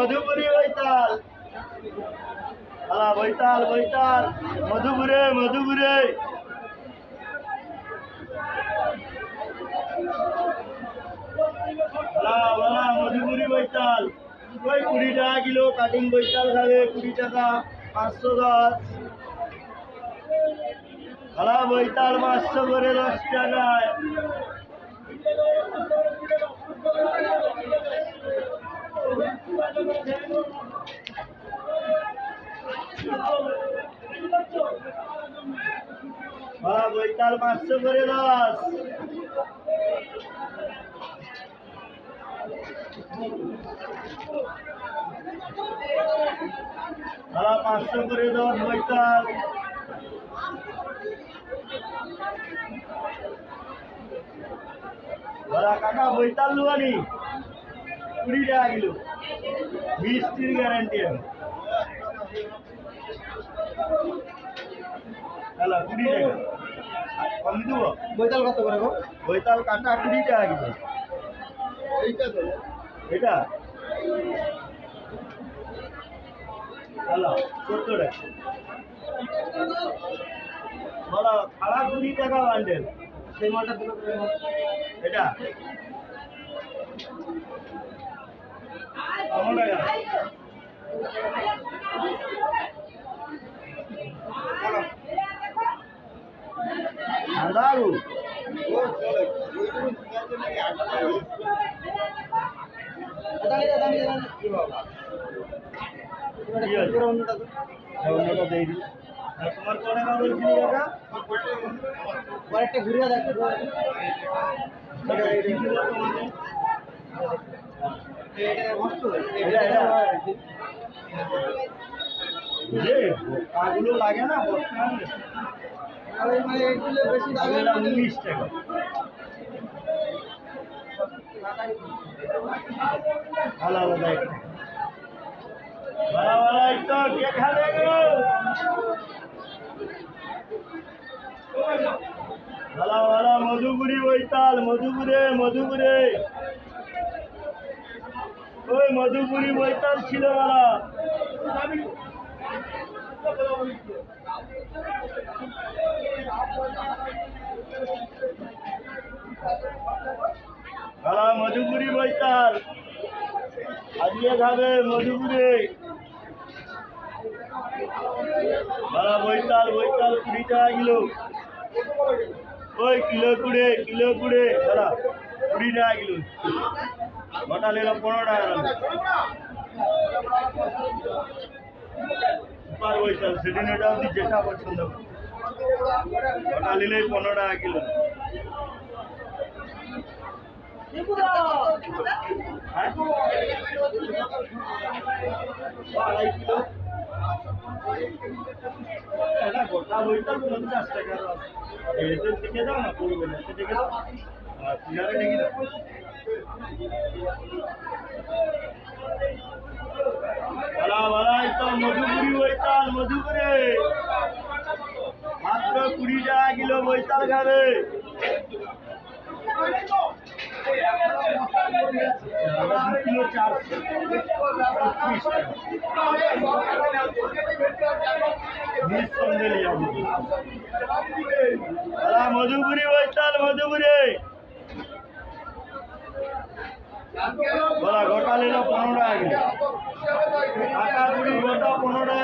মধুপুরি বৈতাল। হালা বৈতাল বৈতাল। মধুপুরে মধুপুরে। মধুপুরি বৈতাল। ওই কুড়ি টাকা কিলো কাটিং বৈতাল খাবে, কুড়ি টাকা পাঁচশো দশ হালা বৈতাল পাঁচশো করে দশ টাকায়। পাঁচশো করে দশ হালা পাঁচশো করে দশ বৈতাল হালা কাকা, বৈতাল লুয়ানি, কুড়ি টাকা কিলো। মিষ্টির গ্যারান্টি আছে। হ্যালো, কুড়ি টাকা। কম দেবো বৈতাল কত করে গো? বৈতাল কাটা কুড়ি টাকা কিলো। এইটা তো। এটা? হ্যালো সত্তর টাকা। বলো খারাপ কুড়ি টাকা বান্ডেল সেই মালটা এটা? টাকা আরেকটা ঘুরিয়ে দেখ কাগুলো লাগে না মানে উনিশ টাকা। ভালো দেখ ভালো ভালো একটু কে খাবে গো। ভালো ভালো মধুপুরি বৈতাল মধুপুরে মধুপুরে। ওই মধুপুরি বৈতাল ছিল ভালো ভালো মধুপুরি বৈতাল। আজকে খাবে মধুপুরে। ভালো বৈতাল বৈতাল কুড়ি টাকা কিলো। ওই কিলো কুড়ে কিলো কুড়ে দাদা কুড়ি টাকা কিলো। গোটা নিলাম পনেরো টাকা বৈতাল সেদিন এটা আপনি যেটা পছন্দ গোটা নিলেই পনেরো টাকা কিলো। আড়াই কিলো এটা দাও না করবে না থেকে দাও আর পিলারে ডেকে দাও ভালা ভালা তো মধুপুরি বৈতাল মধুপুরে মাত্র কুড়ি টাকা কিলো বৈতাল খাবে দু কিলো চারশো ছত্রিশ টাকা নিঃসন্দেহে লিয়া বুঝি। দাদা মধুপুরি বৈতাল মধুপুরি। বলা গোটা নিল পনেরো কিলো কুড়ি গোটা পনেরো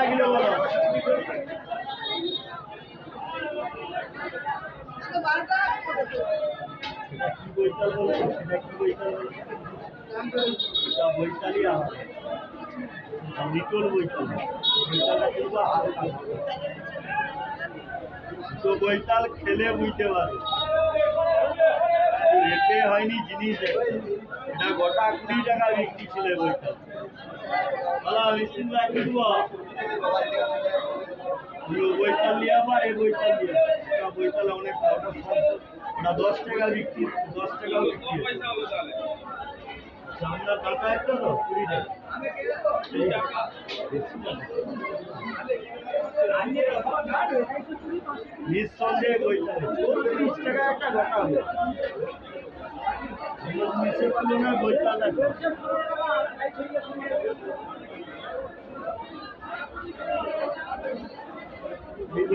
বৈতাল খেলে বুঝতে রেটে হয়নি জিনিস এটা গোটা কুড়ি টাকা বিক্রি ছিল বইটা বলা মেশিন রাখি দেবো নিয়ে আবার। এই বইটা নিয়ে ওটা বইটালে অনেক ওটা দশ। নিঃসন্দেহে বইটা চল্লিশ একটা গোটা হবে। তুলনায় দেখো এই বৈতালটা আগের হাটে গোটা কুড়ি টাকা বেশি। এই হাটে পনেরো টাকা বেশি। বালা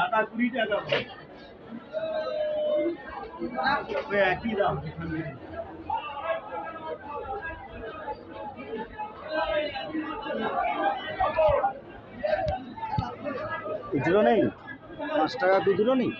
টাকা কুড়ি টাকা একই দাম খুচরো নেই? পাঁচ টাকা খুচরো নেই?